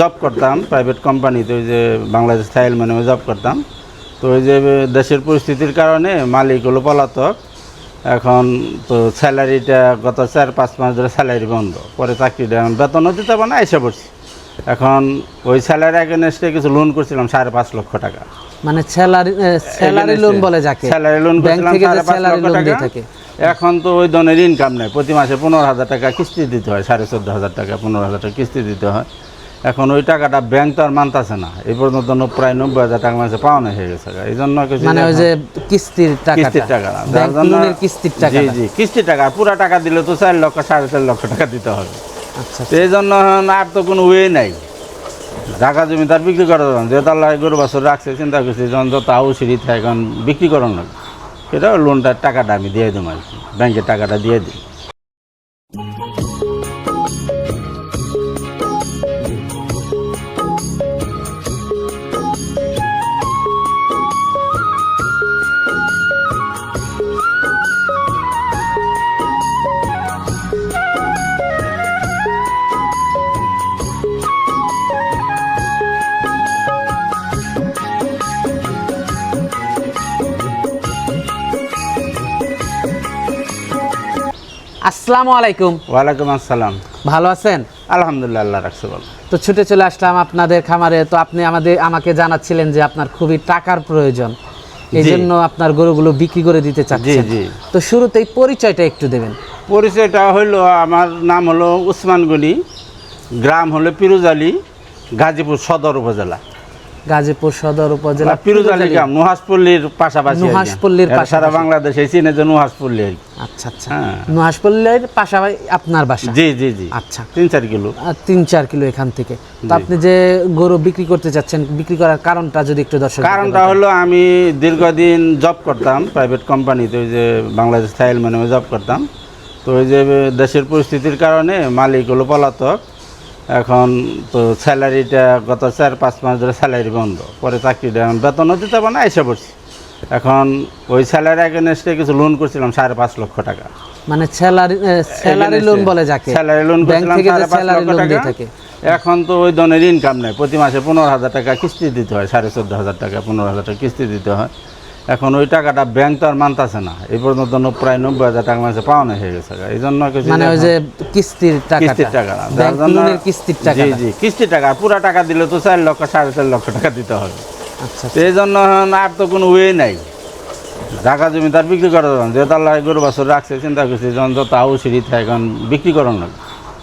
Job করতাম private কোম্পানিতে ওই যে বাংলাদেশ থাইল মানে জব করতাম। তো ওই যে দেশের পরিস্থিতির কারণে মালিক হলো পলাতক। এখন তো স্যালারিটা গত চার পাঁচ মাস ধরে স্যালারি বন্ধ। পরে চাকরিটা এখন বেতনও দিতে পারে না এসে পড়ছি। এখন ওই স্যালারি এগেনস্টে কিছু লোন করছিলাম সাড়ে পাঁচ লক্ষ টাকা। মানে স্যালারি স্যালারি লোন বলে যাকে। স্যালারি লোন করছিলাম সাড়ে পাঁচ লক্ষ টাকা। এখন তো ওই ধরনের ইনকাম নেই। প্রতি মাসে পনেরো হাজার টাকা কিস্তি দিতে হয় সাড়ে চোদ্দ হাজার টাকা পনেরো হাজার টাকা কিস্তি দিতে হয়। এখন ওই টাকাটা ব্যাংক তো আর মানতেছে না। এই পর্যন্ত প্রায় নব্বই হাজার টাকা মাসে পাওয়ানো হয়ে গেছে এই জন্য মানে ওই যে কিস্তির টাকা কিস্তির টাকা কিস্তির টাকা জি জি কিস্তির টাকা। পুরা টাকা দিলে তো চার লক্ষ সাড়ে চার লক্ষ টাকা দিতে হবে। আচ্ছা এই জন্য আর তো কোনো ওয়ে নাই। জায়গা জমি তার বিক্রি করা যাবে যেহেতু আল্লাহ গরু বছর রাখছে চিন্তা করছি যখন যত আউ সিঁড়ি থাকে এখন বিক্রি করানো সেটা লোনটার টাকাটা আমি দিয়ে দিই আর কি। ব্যাংকের টাকাটা দিয়ে দিই। আসসালামু আলাইকুম। ওয়ালাইকুম আসসালাম। ভালো আছেন? আলহামদুলিল্লাহ আল্লাহ রাখছে বলো তো ছুটে চলে আসলাম আপনাদের খামারে। তো আপনি আমাদের আমাকে জানাচ্ছিলেন যে আপনার খুবই টাকার প্রয়োজন। এই জন্য আপনার গরুগুলো বিক্রি করে দিতে চাচ্ছেন। জি। তো শুরুতেই পরিচয়টা একটু দেবেন। পরিচয়টা হলো আমার নাম হলো উসমান গনি গ্রাম হলো পিরুজালি গাজীপুর সদর উপজেলা। গাজীপুর সদর উপজেলা পিরুজালি। গ্রাম নুহাসপল্লির পাশাপাশি নুহাসপল্লির সারা বাংলাদেশে চিনে যে নুহাসপল্লি আচ্ছা আচ্ছা। হ্যাঁ। নুহাসপল্লির পাশাপাশি আপনার বাসা? জি জি জি। আচ্ছা। তিন চার কিলো। আর তিন চার কিলো এখান থেকে। তো আপনি যে গরু বিক্রি করতে চাচ্ছেন বিক্রি করার কারণটা যদি একটু দর্শক কারণটা হলো আমি দীর্ঘদিন জব করতাম প্রাইভেট কোম্পানিতে ওই যে বাংলাদেশ থাইল মানে জব করতাম। তো ওই যে দেশের পরিস্থিতির কারণে মালিক হলো পলাতক। এখন তো স্যালারিটা গত চার পাঁচ মাস ধরে স্যালারি বন্ধ। পরে চাকরিটা এখন বেতনও দিতে পারে না এসে পড়ছি। এখন ওই স্যালারি এগেনস্টে কিছু লোন করছিলাম সাড়ে পাঁচ লক্ষ টাকা। মানে স্যালারি স্যালারি লোন বলে যাকে। স্যালারি লোন করছিলাম সাড়ে পাঁচ লক্ষ টাকা। এখন তো ওই ধরনের ইনকাম নেই। প্রতি মাসে পনেরো হাজার টাকা কিস্তি দিতে হয় সাড়ে চোদ্দ হাজার টাকা পনেরো হাজার টাকা কিস্তি দিতে হয়। এখন ওই টাকাটা ব্যাংক তো আর মানতেছে না। এই পর্যন্ত প্রায় নব্বই হাজার টাকা মাসে পাওয়ানো হয়ে গেছে এই জন্য কিছু মানে ওই যে কিস্তির টাকা কিস্তির টাকা। না। কিস্তির টাকা জি জি কিস্তির টাকা। পুরা টাকা দিলে তো চার লক্ষ সাড়ে চার লক্ষ টাকা দিতে হবে। আচ্ছা এই জন্য আর তো কোনো ওয়ে নাই। জায়গা জমি তার বিক্রি করা যাবে না। যেহেতু আল্লাহ গরু বছর রাখছে চিন্তা করছি যখন যত আউ সিঁড়ি থাকে এখন বিক্রি করানো লাগবে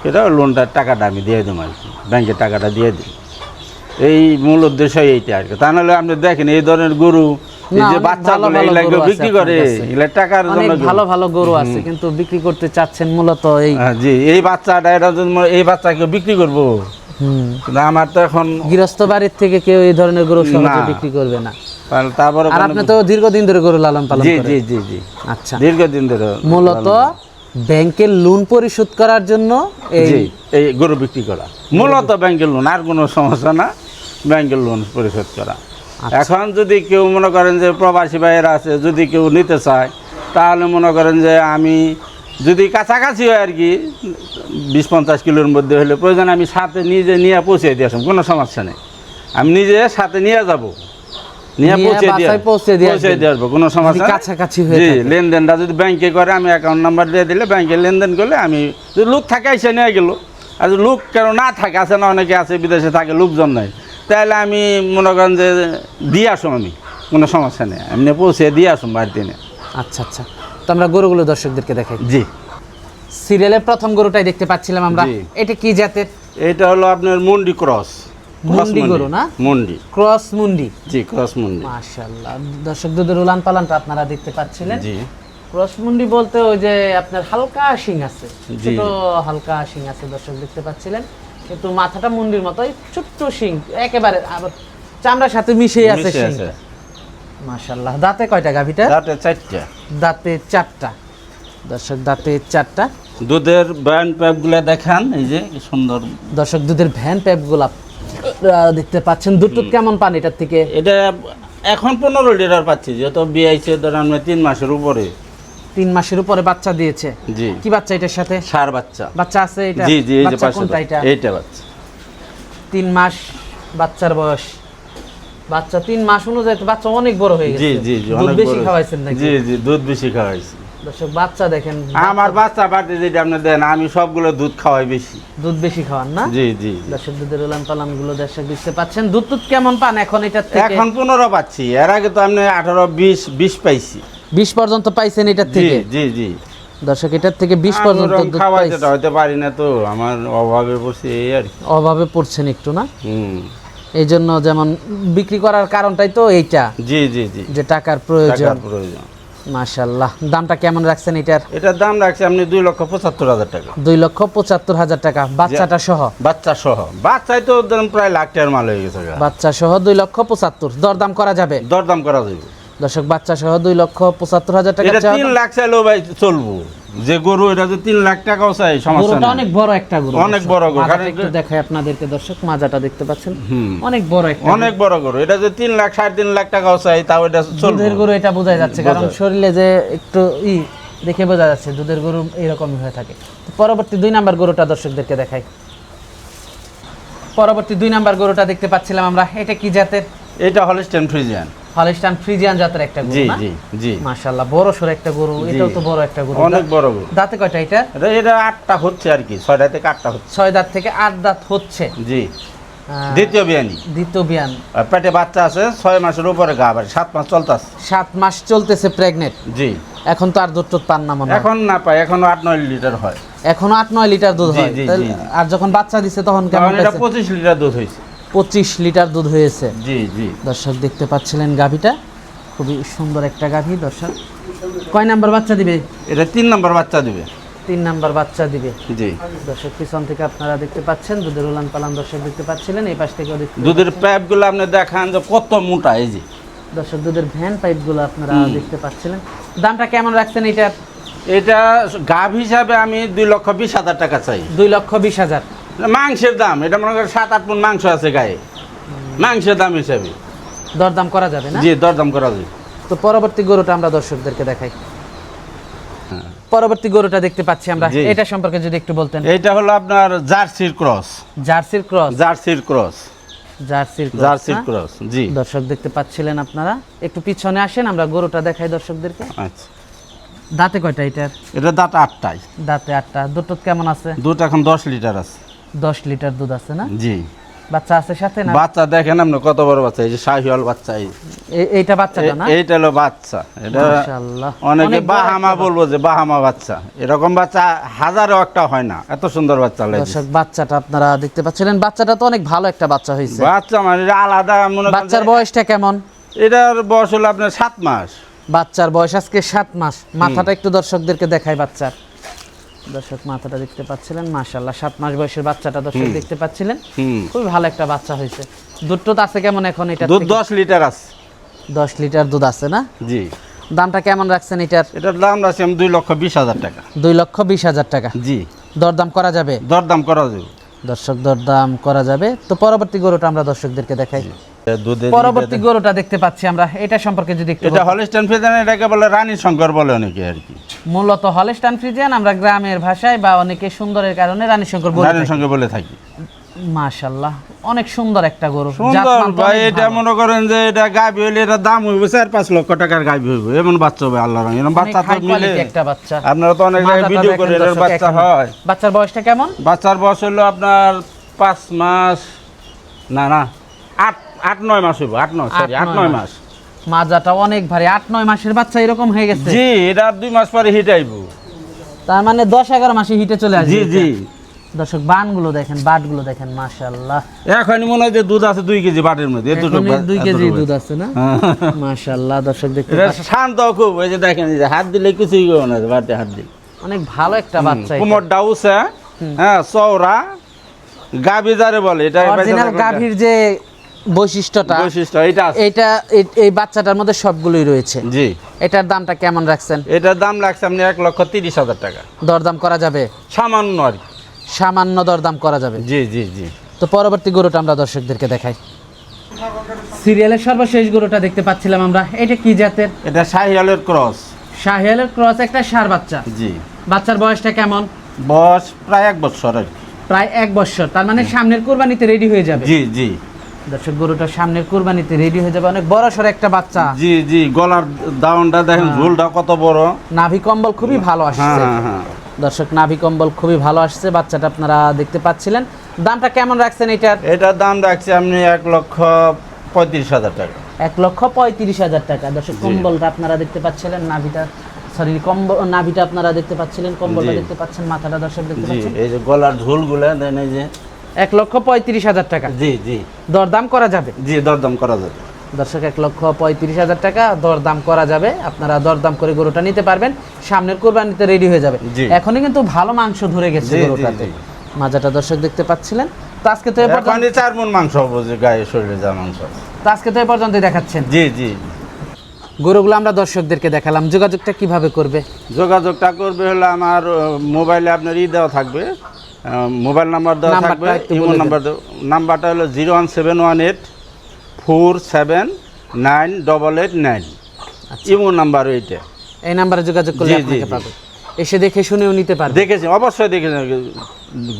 সেটা লোনটার টাকাটা আমি দিয়ে দিই আর কি। ব্যাংকের টাকাটা দিয়ে দিই। এই মূল উদ্দেশ্য এইটা আর কি। তা নাহলে আপনি দেখেন এই ধরনের গরু না, যে বাচ্চাগুলো ভালো ভালো এগুলা গরু কেউ আছে বিক্রি করে কাছে। টাকার জন্য ভালো ভালো গরু আছে কিন্তু বিক্রি করতে চাচ্ছেন মূলত এই হ্যাঁ, জি এই বাচ্চাটা এটা এই বাচ্চা বিক্রি করব। কিন্তু আমার তো এখন গৃহস্থ বাড়ির থেকে কেউ এই ধরনের গরু সহজে বিক্রি করবে না। তারপরে আর আপনি তো দীর্ঘদিন ধরে গরু লালন পালন জি জি জি জি। আচ্ছা। দীর্ঘদিন ধরে মূলত ব্যাংকের লোন পরিশোধ করার জন্য এই এই গরু বিক্রি করা। মূলত ব্যাংকের লোন আর কোনো সমস্যা না। ব্যাংকের লোন পরিশোধ করা। এখন যদি কেউ মনে করেন যে প্রবাসী ভাইয়েরা আছে যদি কেউ নিতে চায় তাহলে মনে করেন যে আমি যদি কাছাকাছি হয় আর কি বিশ পঞ্চাশ কিলোর মধ্যে হলে প্রয়োজন আমি সাথে নিজে নিয়ে পৌঁছে দিয়ে আসুন কোনো সমস্যা নেই। আমি নিজে সাথে নিয়ে যাব। নিয়ে পৌঁছে দিয়ে পৌঁছে দিয়ে পৌঁছে দিয়ে আসব কোনো সমস্যা কাছাকাছি হয়ে জি লেনদেনটা যদি ব্যাংকে করে আমি অ্যাকাউন্ট নাম্বার দিয়ে দিলে ব্যাংকে লেনদেন করলে আমি যদি লোক থাকে এসে নিয়ে গেল। আর লোক কেন না থাকে আছে না অনেকে আছে বিদেশে থাকে লোকজন নাই। তাহলে আমি মনে করেন যে দিয়ে আসুন আমি কোনো সমস্যা নেই। এমনি পৌঁছে দিয়ে আসুন বাড়িতে নিয়ে আচ্ছা আচ্ছা। তো আমরা গরুগুলো দর্শকদেরকে দেখাই। জি। সিরিয়ালের প্রথম গরুটাই দেখতে পাচ্ছিলাম আমরা। এটা কি জাতের? এটা হলো আপনার মুন্ডি ক্রস। মুন্ডি গরু না? মুন্ডি। ক্রস মুন্ডি। জি ক্রস মুন্ডি। মাশাআল্লাহ। দর্শক দুধের উলান পালানটা আপনারা দেখতে পাচ্ছিলেন। জি। ক্রস মুন্ডি বলতে ওই যে আপনার হালকা শিং আছে। ছোট হালকা শিং আছে দর্শক দেখতে পাচ্ছিলেন। কিন্তু মাথাটা মুন্ডির মতোই ছোট্ট শিং একেবারে আবার চামড়ার সাথে মিশে আছে মিশে শিং। আছে। দাঁতে কয়টা গাভিটা দাঁতে চারটা। দাঁতে চারটা। দর্শক দাঁতে চারটা। দুধের ব্যান্ড প্যাপগুলো দেখান এই যে সুন্দর। দর্শক দুধের ভ্যান প্যাপ গোলাপ দেখতে পাচ্ছেন। দুধ কেমন পান এটার থেকে? এটা এখন পনেরো লিটার পাচ্ছি যেহেতু বিআইছে ধরেন তিন মাসের উপরে। তিন মাসের উপরে বাচ্চা দিয়েছে। জি। কি বাচ্চা এটার সাথে? সার বাচ্চা। বাচ্চা আছে এটা? জি জি এই যে পাশে এটা? এইটা বাচ্চা। তিন মাস বাচ্চার বয়স। বাচ্চা তিন মাস অনুযায়ী বাচ্চা অনেক বড় হয়ে গেছে। জি জি জি অনেক বেশি খাওয়াইছেন নাকি? জি জি দুধ বেশি খাওয়াইছি। দর্শক বাচ্চা দেখেন আমার বাচ্চা পার্টি যেটা আপনি দেন আমি সবগুলো দুধ খাওয়াই বেশি। দুধ বেশি খাওয়ান না? জি জি। দর্শক দুধের উলান পালানগুলো দর্শক দেখতে পাচ্ছেন। দুধ দুধ কেমন পান এখন এটা এখন পনেরো পাচ্ছি। এর আগে তো আমি আঠারো বিশ বিশ পাইছি। বিশ পর্যন্ত পাইছেন এটার থেকে? জি জি। দর্শক এটার থেকে বিশ পর্যন্ত পারি না তো আমার অভাবে পড়ছে এই আর অভাবে পড়ছেন একটু না? এই জন্য যেমন বিক্রি করার কারণটাই তো এইটা জি জি জি। যে টাকার প্রয়োজন। টাকার প্রয়োজন। মাশাল্লাহ। দামটা কেমন রাখছেন এটার? এটার দাম রাখছি আপনি দুই লক্ষ পঁচাত্তর হাজার টাকা। দুই লক্ষ পঁচাত্তর হাজার টাকা। বাচ্চাটা সহ? বাচ্চা সহ। বাচ্চাই তো প্রায় লাখ টাকার মাল হয়ে গেছে বাচ্চা সহ দুই লক্ষ পঁচাত্তর। দরদাম করা যাবে? দরদাম করা যাবে। দর্শক বাচ্চা সহ দুই লক্ষ পঁচাত্তর হাজার টাকা তিন লাখ চাইলেও ভাই চলবো। যে গরু এটা যে তিন লাখ টাকাও চাই সমস্যা অনেক বড় একটা গরু অনেক বড় গরু, কারণ একটু দেখাই আপনাদেরকে দর্শক মাজাটা দেখতে পাচ্ছেন। অনেক বড় একটা অনেক বড় গরু। এটা যে তিন লাখ সাড়ে তিন লাখ টাকাও চাই তাও এটা দুধের গরু এটা বোঝা যাচ্ছে কারণ শরীরে যে একটু ই দেখে বোঝা যাচ্ছে দুধের গরু এরকমই হয়ে থাকে। পরবর্তী দুই নাম্বার গরুটা দর্শকদেরকে দেখাই। পরবর্তী দুই নাম্বার গরুটা দেখতে পাচ্ছিলাম আমরা। এটা কি জাতের? এটা হলিস্টেন ফ্রিজিয়ান। হলিস্টান ফ্রিজিয়ান জাতের একটা গরু না? জি জি। মাশাআল্লাহ বড় সর একটা গরু এটাও তো বড় একটা গরু। অনেক বড় গরু। দাঁতে কয়টা এটা? এটা আটটা হচ্ছে আর কি ছয়টা থেকে আটটা হচ্ছে। ছয় দাঁত থেকে আট দাঁত হচ্ছে। জি। দ্বিতীয় বিয়ানি। দ্বিতীয় বিয়ান। পেটে বাচ্চা আছে ছয় মাসের উপরে গা আবার সাত মাস চলতেছে সাত মাস চলতেছে প্রেগনেন্ট। জি। এখন তো আর দুধ টুধ পান না মনে এখন না পাই এখন আট নয় লিটার হয়। এখনও আট নয় লিটার দুধ হয়। আর যখন বাচ্চা দিছে তখন কেমন? পঁচিশ লিটার দুধ হয়েছে। পঁচিশ লিটার দুধ হয়েছে। জি জি। দর্শক দেখতে পাচ্ছিলেন গাভীটা। খুবই সুন্দর একটা গাভী দর্শক। কয় নাম্বার বাচ্চা দিবে? এটা তিন নম্বর বাচ্চা দিবে। তিন নাম্বার বাচ্চা দিবে। জি। দর্শক পিছন থেকে আপনারা দেখতে পাচ্ছেন দুধের উলান পালান দর্শক দেখতে পাচ্ছিলেন এই পাশ থেকে দুধের পাইপগুলো আপনি দেখান যে কত মোটা এই যে। দর্শক দুধের ভ্যান পাইপগুলো আপনারা দেখতে পাচ্ছিলেন। দামটা কেমন রাখছেন এটার এটা গাভ হিসাবে আমি দুই লক্ষ বিশ হাজার টাকা চাই। দুই লক্ষ বিশ হাজার। মাংসের দাম এটা মনে করেন সাত আট মন মাংস আছে গায়ে। মাংসের দাম হিসাবে। দরদাম করা যাবে না? জি দরদাম করা যাবে। তো পরবর্তী গরুটা আমরা দর্শকদেরকে দেখাই। পরবর্তী গরুটা দেখতে পাচ্ছি আমরা। এটা সম্পর্কে যদি একটু বলতেন। এটা হলো আপনার জার্সির ক্রস। জার্সির ক্রস? জার্সির ক্রস। জার্সির ক্রস জার্সির ক্রস জি। দর্শক দেখতে পাচ্ছিলেন আপনারা। একটু পিছনে আসেন আমরা গরুটা দেখাই দর্শকদেরকে। আচ্ছা। দাঁতে কয়টা এটার? এটা দাঁত আটটাই দাঁতে আটটা। দুধ টুধ কেমন আছে? দুটো এখন দশ লিটার আছে। দশ লিটার দুধ আছে না? জি। বাচ্চা আছে সাথে না? বাচ্চা দেখেন আপনি কত বড় বাচ্চা এই যে শাহিওয়াল বাচ্চা এই এইটা বাচ্চাটা না? এইটা হলো বাচ্চা। এটা মাশাআল্লাহ। অনেকে বাহামা বলব যে বাহামা বাচ্চা। এরকম বাচ্চা হাজারও একটা হয় না এত সুন্দর বাচ্চা লাগে। দর্শক বাচ্চাটা আপনারা দেখতে পাচ্ছিলেন। বাচ্চাটা তো অনেক ভালো একটা বাচ্চা হয়েছে। বাচ্চা মানে আলাদা মনে বাচ্চার বয়সটা কেমন? এটার বয়স হলো আপনার সাত মাস। বাচ্চার বয়স আজকে সাত মাস। মাথাটা একটু দর্শকদেরকে দেখাই বাচ্চার। দর্শক মাথাটা দেখতে পাচ্ছিলেন মাশাল্লাহ সাত মাস বয়সের বাচ্চাটা দর্শক দেখতে পাচ্ছিলেন। খুবই ভালো একটা বাচ্চা হয়েছে। দুধ টুধ আছে কেমন এখন এটা দুধ দশ লিটার আছে। দশ লিটার দুধ আছে না? জি। দামটা কেমন রাখছেন এটার? এটার দাম রাখছি আমি দুই লক্ষ বিশ হাজার টাকা। দুই লক্ষ বিশ হাজার টাকা। জি। দরদাম করা যাবে? দরদাম করা যাবে। দর্শক দরদাম করা যাবে। তো পরবর্তী গরুটা আমরা দর্শকদেরকে দেখাই। পরবর্তী গরুটা দেখতে পাচ্ছি আমরা। এটা সম্পর্কে যদি একটু এটা হলিস্টান ফিজান এটাকে বলে রানী শঙ্কর বলে অনেকে আর কি। মূলত হলেস্টান ফ্রিজিয়ান আমরা গ্রামের ভাষায় বা অনেকে সুন্দরের কারণে রানী শঙ্কর বলে রানী শঙ্কর বলে থাকি। মাশাল্লাহ অনেক সুন্দর একটা গরু। সুন্দর ভাই এটা মনে করেন যে এটা গাবি হইলে এটা দাম হইবে চার পাঁচ লক্ষ টাকার গাবি হইবে। এমন বাচ্চা হবে আল্লাহ রঙ এরকম বাচ্চা তো মিলে। একটা বাচ্চা। আপনারা তো অনেক ভিডিও করে দর্শক বাচ্চা হয়। বাচ্চার বয়সটা কেমন? বাচ্চার বয়স হলো আপনার পাঁচ মাস না না আট আট নয় মাস হইব আট নয় সরি আট নয় মাস। মাজাটা অনেক ভারী আট নয় মাসের বাচ্চা এরকম হয়ে গেছে? জি এটা দুই মাস পরে হিট আইব। তার মানে দশ এগারো মাসে হিটে চলে আসবে জি জি। দর্শক বানগুলো দেখেন বাটগুলো দেখেন মাশাল্লাহ এখনই মনে হয় যে দুধ আছে দুই কেজি বাটের মধ্যে এতটুকু এখনই দুই কেজি দুধ আছে না? হ্যাঁ। মাশাল্লাহ দর্শক দেখতে এটা শান্ত খুব এই যে দেখেন এই যে হাত দিলে কিছুই করবে না বাটে হাত দিলে। অনেক ভালো একটা বাচ্চা। কুমোর ডাউসে হ্যাঁ চৌরা গাবি যারে বলে এটা অরিজিনাল গাভীর যে বৈশিষ্ট্যটা বৈশিষ্ট্য এটা আছে। এটা এই- বাচ্চাটার মধ্যে সবগুলোই রয়েছে। জি। এটার দামটা কেমন রাখছেন? এটার দাম রাখছে আপনি এক লক্ষ তিরিশ হাজার টাকা। দরদাম করা যাবে? সামান্য আর সামান্য দরদাম করা যাবে? জি জি জি। তো পরবর্তী গরুটা আমরা দর্শকদেরকে দেখাই। সিরিয়ালের সর্বশেষ গরুটা দেখতে পাচ্ছিলাম আমরা। এটা কি জাতের? এটা শাহিয়ালের ক্রস। শাহিয়ালের ক্রস একটা সার বাচ্চা। জি। বাচ্চার বয়সটা কেমন? বয়স প্রায় এক বছর আর প্রায় এক বছর। তার মানে সামনের কোরবানিতে রেডি হয়ে যাবে। জি জি। দর্শক গরুটা সামনের কোরবানিতে রেডি হয়ে যাবে। অনেক বড় সড় একটা বাচ্চা। জি জি গলার দাউনটা দেখেন ঝোলটা কত বড়। নাভি কম্বল খুবই ভালো হ্যাঁ আসছে। হ্যাঁ হ্যাঁ। দর্শক নাভি কম্বল খুবই ভালো আসছে। বাচ্চাটা আপনারা দেখতে পাচ্ছিলেন। দামটা কেমন রাখছেন এটার? এটার দাম রাখছি আপনি এক লক্ষ পঁয়ত্রিশ হাজার টাকা। এক লক্ষ পঁয়ত্রিশ হাজার টাকা। দর্শক কম্বলটা আপনারা দেখতে পাচ্ছিলেন নাভিটা সরি কম্বল নাভিটা আপনারা দেখতে পাচ্ছিলেন কম্বলটা। দেখতে পাচ্ছেন মাথাটা দর্শক দেখতে জি পাচ্ছেন। এই যে গলার ঝোলগুলো দেন এই যে এক লক্ষ পঁয়ত্রিশ হাজার টাকা। জি জি। দরদাম করা যাবে? জি দরদাম করা যাবে। দর্শক এক লক্ষ পঁয়ত্রিশ হাজার টাকা দরদাম করা যাবে। আপনারা দরদাম করে গরুটা নিতে পারবেন। সামনের কোরবানিতে রেডি হয়ে যাবে। এখনই কিন্তু ভালো মাংস ধরে গেছে গরুটাতে। মাজাটা দর্শক দেখতে পাচ্ছিলেন। তো আজকে তো পর্যন্ত এখন চার মন মাংস হব গায়ে শরীরে যা মাংস। তো আজকে তো এ পর্যন্ত দেখাচ্ছেন। জি জি। গরুগুলো আমরা দর্শকদেরকে দেখালাম। যোগাযোগটা কীভাবে করবে? যোগাযোগটা করবে হলে আমার মোবাইলে আপনার ই দেওয়া থাকবে। মোবাইল নাম্বার দেওয়া থাকবে ইমো নাম্বার নাম্বারটা হলো zero one seven one eight four seven nine double eight nine. Imo number ওইটা এই নাম্বারে যোগাযোগ করলে আপনাকে পাবে। এসে দেখে শুনেও নিতে পারবে। দেখেছি অবশ্যই দেখেছি।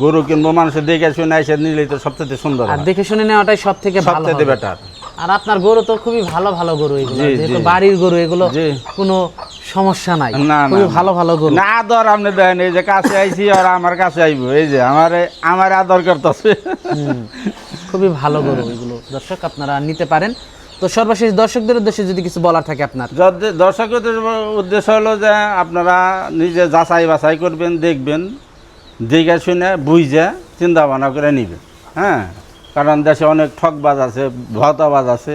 গরু কিনবো মানুষের দেখে শুনে এসে নিলেই তো সবচেয়ে সুন্দর আর দেখে শুনে নেওয়াটাই সব থেকে ভালো সবচেয়ে বেটার আর আপনার গরু তো খুবই ভালো ভালো গরু এগুলো। যেহেতু বাড়ির গরু এগুলো। কোনো সমস্যা নাই। খুবই ভালো ভালো গরু। না আদর আপনি দেন এই যে কাছে আইছি আর আমার কাছে আইবো। এই যে আমার আমার আদর করতেছে। খুবই ভালো গরু এগুলো। দর্শক আপনারা নিতে পারেন। তো সর্বশেষ দর্শকদের উদ্দেশ্যে যদি কিছু বলার থাকে আপনার। যদি- দর্শকদের উদ্দেশ্য হলো যে আপনারা নিজে যাচাই বাছাই করবেন দেখবেন দেখে শুনে বুঝে চিন্তা ভাবনা করে নেবেন। হ্যাঁ? কারণ দেশে অনেক ঠকবাজ আছে ভতাবাজ আছে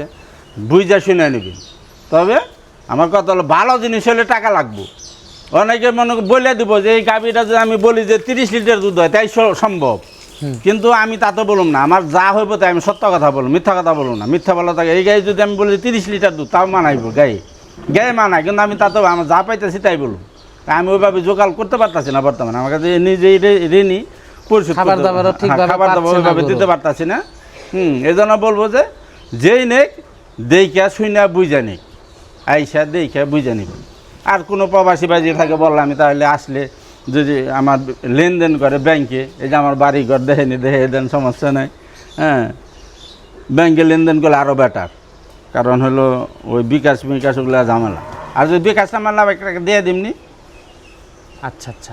বুঝে শুনে নেবেন তবে আমার কথা হলো ভালো জিনিস হলে টাকা লাগবো। অনেকে মনে বলে দিব যে এই গাভিটা যে আমি বলি যে তিরিশ লিটার দুধ হয় তাই সম্ভব। কিন্তু আমি তা তো বলুম না। আমার যা হইব তাই আমি সত্য কথা বলুম মিথ্যা কথা বলুম না। মিথ্যা বলা থাকে এই গায়ে যদি আমি বলি তিরিশ লিটার দুধ তাও মানাইব গায়ে গায়ে মানায় কিন্তু আমি তা তো আমার যা পাইতেছি তাই বলুম। আমি ওইভাবে জোগাড় করতে পারতাছি না বর্তমানে। আমার কাছে নিজেই ঋণী। পরিশোধ খাবার দাবারও হ্যাঁ, ঠিকভাবে খাবার দাবার পাচ্ছে না ওইভাবে দিতে পারতাছি না। হুম এই জন্য বলব যে যেই নেক দেইখা শুইনা বুঝা নেই আইসা দেইখা বুঝা নিব আর কোনো প্রবাসী বাজি থাকে বললাম আমি তাহলে আসলে যদি আমার লেনদেন করে ব্যাংকে এই যে আমার বাড়ি ঘর দেখেনি দেখে দেন সমস্যা নাই। হ্যাঁ ব্যাংকে লেনদেন করলে আরও বেটার কারণ হলো ওই বিকাশ বিকাশ ওগুলো ঝামেলা। আর যদি বিকাশ ঝামেলা একটা দিয়ে দিমনি। আচ্ছা আচ্ছা।